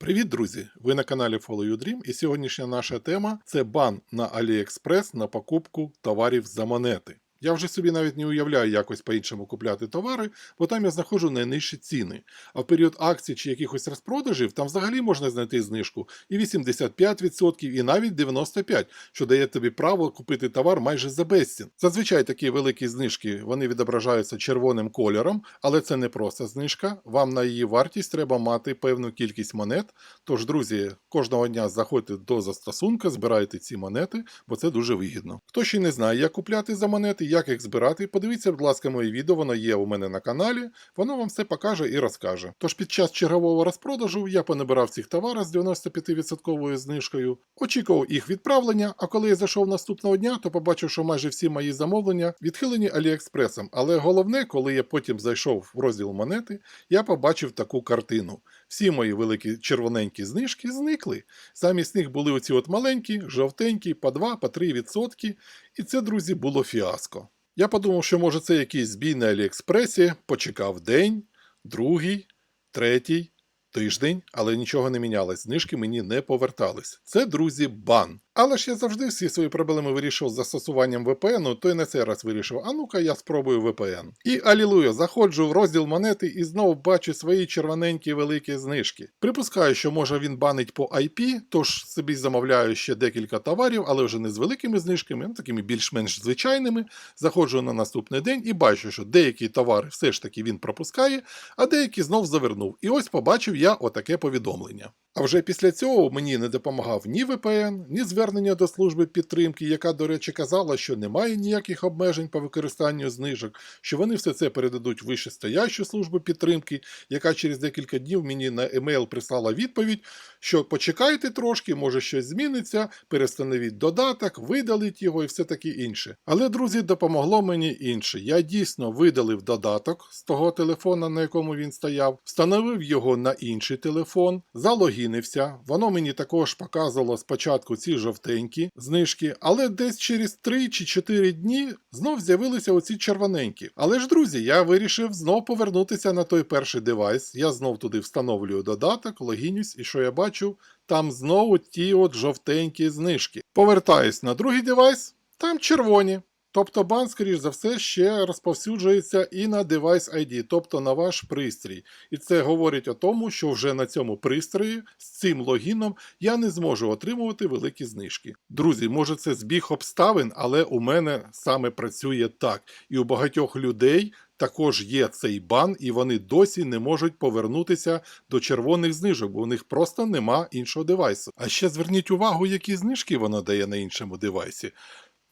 Привіт, друзі! Ви на каналі Follow Your Dream і сьогоднішня наша тема це бан на AliExpress на покупку товарів за монети. Я вже собі навіть не уявляю якось по-іншому купляти товари, бо там я знаходжу найнижчі ціни. А в період акцій чи якихось розпродажів там взагалі можна знайти знижку і 85%, і навіть 95%, що дає тобі право купити товар майже за безцін. Зазвичай такі великі знижки вони відображаються червоним кольором, але це не просто знижка. Вам на її вартість треба мати певну кількість монет. Тож, друзі, кожного дня заходьте до застосунка, збирайте ці монети, бо це дуже вигідно. Хто ще не знає, як купляти за монети, як їх збирати, подивіться, будь ласка, моє відео, воно є у мене на каналі, воно вам все покаже і розкаже. Тож під час чергового розпродажу я понабирав цих товарів з 95% знижкою, очікував їх відправлення, а коли я зайшов наступного дня, то побачив, що майже всі мої замовлення відхилені Аліекспресом. Але головне, коли я потім зайшов в розділ монети, я побачив таку картину. Всі мої великі червоненькі знижки зникли. Замість них були оці от маленькі, жовтенькі, по 2, по 3 відсотки. І це, друзі, було фіаско. Я подумав, що може це якийсь збій на Аліекспресі, почекав день, другий, третій, тиждень, але нічого не мінялось. Знижки мені не повертались. Це, друзі, бан. Але ж я завжди всі свої проблеми вирішував з застосуванням VPN, то й на цей раз вирішив, а ну-ка я спробую VPN. І алілуя, заходжу в розділ монети і знову бачу свої червоненькі великі знижки. Припускаю, що може він банить по IP, тож собі замовляю ще декілька товарів, але вже не з великими знижками, ну такими більш-менш звичайними. Заходжу на наступний день і бачу, що деякі товари все ж таки він пропускає, а деякі знов завернув. І ось побачив я отаке повідомлення. А вже після цього мені не допомагав ні VPN, ні звернення до служби підтримки, яка, до речі, казала, що немає ніяких обмежень по використанню знижок, що вони все це передадуть вищестоящу службу підтримки, яка через декілька днів мені на емейл прислала відповідь, що почекайте трошки, може щось зміниться, перестановіть додаток, видаліть його і все таке інше. Але, друзі, допомогло мені інше. Я дійсно видалив додаток з того телефона, на якому він стояв, встановив його на інший телефон, залогінився. Воно мені також показувало спочатку ці жовтенькі знижки, але десь через 3 чи 4 дні знов з'явилися оці червоненькі. Але ж, друзі, я вирішив знов повернутися на той перший девайс. Я знов туди встановлюю додаток, логінюсь, і що я бачу? Там знову ті от жовтенькі знижки. Повертаюсь на другий девайс, там червоні. Тобто бан, скоріш за все, ще розповсюджується і на девайс ID, тобто на ваш пристрій. І це говорить о тому, що вже на цьому пристрої з цим логіном я не зможу отримувати великі знижки. Друзі, може це збіг обставин, але у мене саме працює так. І у багатьох людей. Також є цей бан, і вони досі не можуть повернутися до червоних знижок, бо у них просто нема іншого девайсу. А ще зверніть увагу, які знижки вона дає на іншому девайсі.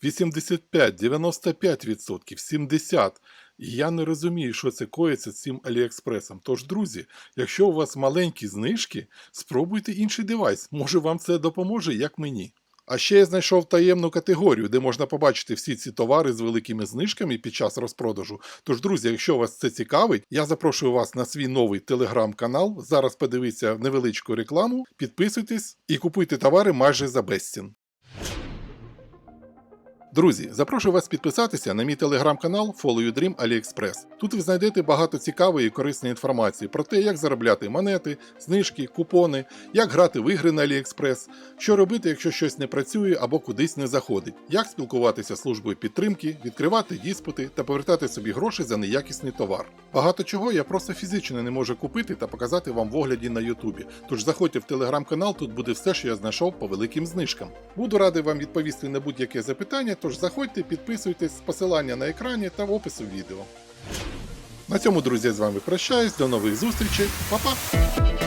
85, 95%, 70%. І я не розумію, що це коїться цим Аліекспресом. Тож, друзі, якщо у вас маленькі знижки, спробуйте інший девайс. Може вам це допоможе, як мені. А ще я знайшов таємну категорію, де можна побачити всі ці товари з великими знижками під час розпродажу. Тож, друзі, якщо вас це цікавить, я запрошую вас на свій новий телеграм-канал. Зараз подивіться невеличку рекламу, підписуйтесь і купуйте товари майже за безцін. Друзі, запрошую вас підписатися на мій телеграм-канал Follow You Dream AliExpress. Тут ви знайдете багато цікавої і корисної інформації про те, як заробляти монети, знижки, купони, як грати в ігри на AliExpress, що робити, якщо щось не працює або кудись не заходить, як спілкуватися з службою підтримки, відкривати диспути та повертати собі гроші за неякісний товар. Багато чого я просто фізично не можу купити та показати вам в огляді на Ютубі. Тож заходьте в телеграм-канал, тут буде все, що я знайшов по великим знижкам. Буду радий вам відповісти на будь-яке запитання. Тож заходьте, підписуйтесь, з посилання на екрані та в опису відео. На цьому, друзі, з вами прощаюсь. До нових зустрічей. Па-па!